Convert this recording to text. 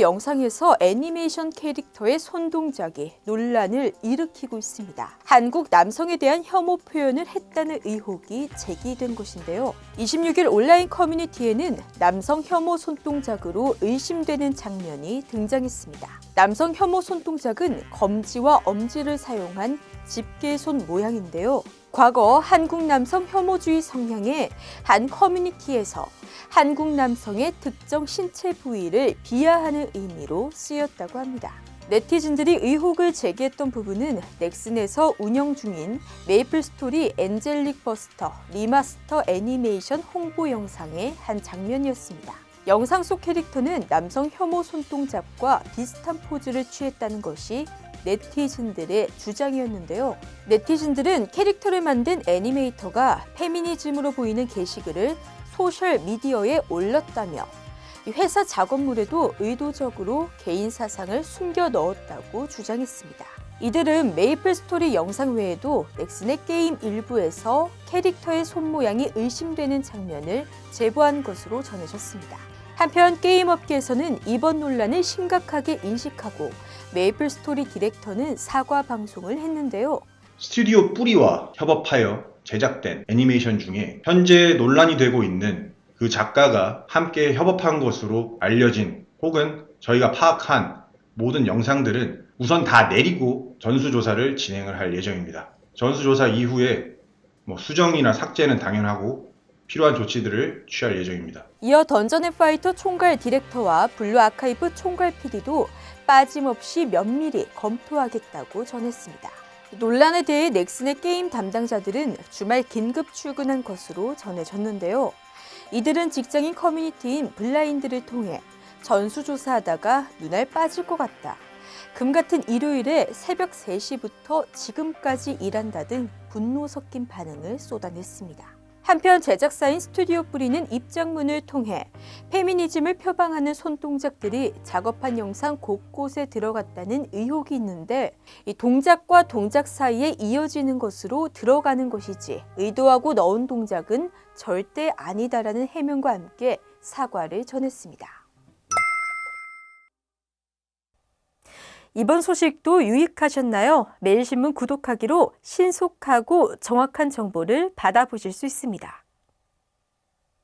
영상에서 애니메이션 캐릭터의 손동작이 논란을 일으키고 있습니다. 한국 남성에 대한 혐오 표현을 했다는 의혹이 제기된 것인데요. 26일 온라인 커뮤니티에는 남성 혐오 손동작으로 의심되는 장면이 등장했습니다. 남성 혐오 손동작은 검지와 엄지를 사용한 집게손 모양인데요. 과거 한국 남성 혐오주의 성향의 한 커뮤니티에서 한국 남성의 특정 신체 부위를 비하하는 의미로 쓰였다고 합니다. 네티즌들이 의혹을 제기했던 부분은 넥슨에서 운영 중인 메이플 스토리 엔젤릭 버스터 리마스터 애니메이션 홍보 영상의 한 장면이었습니다. 영상 속 캐릭터는 남성 혐오 손동작과 비슷한 포즈를 취했다는 것이 네티즌들의 주장이었는데요. 네티즌들은 캐릭터를 만든 애니메이터가 페미니즘으로 보이는 게시글을 소셜 미디어에 올렸다며 이 회사 작업물에도 의도적으로 개인 사상을 숨겨 넣었다고 주장했습니다. 이들은 메이플 스토리 영상 외에도 넥슨의 게임 일부에서 캐릭터의 손 모양이 의심되는 장면을 제보한 것으로 전해졌습니다. 한편 게임 업계에서는 이번 논란을 심각하게 인식하고 메이플 스토리 디렉터는 사과 방송을 했는데요. 스튜디오 뿌리와 협업하여 제작된 애니메이션 중에 현재 논란이 되고 있는 그 작가가 함께 협업한 것으로 알려진 혹은 저희가 파악한 모든 영상들은 우선 다 내리고 전수조사를 진행을 할 예정입니다. 전수조사 이후에 뭐 수정이나 삭제는 당연하고 필요한 조치들을 취할 예정입니다. 이어 던전앤파이터 총괄 디렉터와 블루 아카이브 총괄 PD도 빠짐없이 면밀히 검토하겠다고 전했습니다. 논란에 대해 넥슨의 게임 담당자들은 주말 긴급 출근한 것으로 전해졌는데요. 이들은 직장인 커뮤니티인 블라인드를 통해 전수조사하다가 눈알 빠질 것 같다. 금 같은 일요일에 새벽 3시부터 지금까지 일한다 등 분노 섞인 반응을 쏟아냈습니다. 한편 제작사인 스튜디오 뿌리는 입장문을 통해 페미니즘을 표방하는 손동작들이 작업한 영상 곳곳에 들어갔다는 의혹이 있는데 이 동작과 동작 사이에 이어지는 것으로 들어가는 것이지 의도하고 넣은 동작은 절대 아니다라는 해명과 함께 사과를 전했습니다. 이번 소식도 유익하셨나요? 매일신문 구독하기로 신속하고 정확한 정보를 받아보실 수 있습니다.